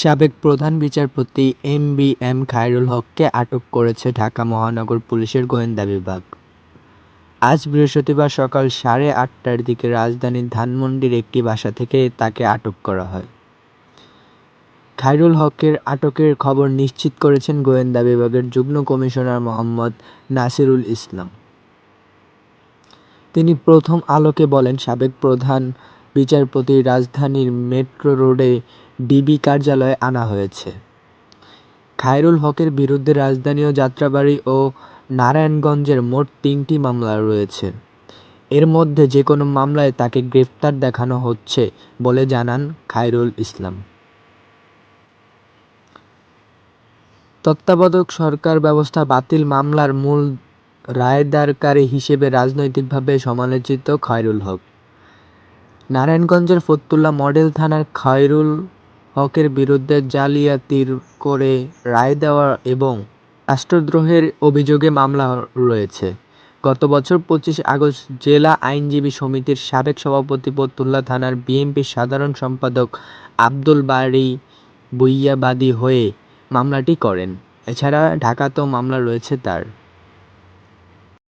সাবেক প্রধান বিচারপতি এম বি এম খায়রুল হককে আটক করেছে ঢাকা মহানগর পুলিশের গোয়েন্দা বিভাগ। আজ বৃহস্পতিবার সকাল সাড়ে আটটার দিকে রাজধানীর ধানমন্ডির একটি বাসা থেকে তাকে আটক করা হয়। খায়রুল হকের আটকের খবর নিশ্চিত করেছেন গোয়েন্দা বিভাগের যুগ্ম কমিশনার মোহাম্মদ নাসিরুল ইসলাম। তিনি প্রথম আলোকে বলেন, সাবেক প্রধান বিচারপতি রাজধানীর মেট্রো রোডে ডিবি কার্যালয়ে আনা হয়েছে। খায়রুল হকের বিরুদ্ধে রাজধানী ও যাত্রাবাড়ী ও নারায়ণগঞ্জের মোট তিনটি মামলা রয়েছে। এর মধ্যে যে কোনো মামলায় তাকে গ্রেফতার দেখানো হচ্ছে বলে জানান খায়রুল ইসলাম। তত্ত্বাবধায়ক সরকার ব্যবস্থা বাতিল মামলার মূল রায়দানকারী হিসেবে রাজনৈতিকভাবে সমালোচিত খায়রুল হক। নারায়ণগঞ্জের ফতুল্লা মডেল থানার খায়রুল হকের বিরুদ্ধে জালিয়াতির করে রায় দেওয়া এবং রাষ্ট্রদ্রোহের অভিযোগে মামলা রয়েছে। গত বছর পঁচিশ আগস্ট জেলা আইনজীবী সমিতির সাবেক সভাপতি ফতুল্লা থানার বিএনপির সাধারণ সম্পাদক আব্দুল বারী ভূঁইয়া বাদী হয়ে মামলাটি করেন। এছাড়া ঢাকাতেও মামলা রয়েছে তার।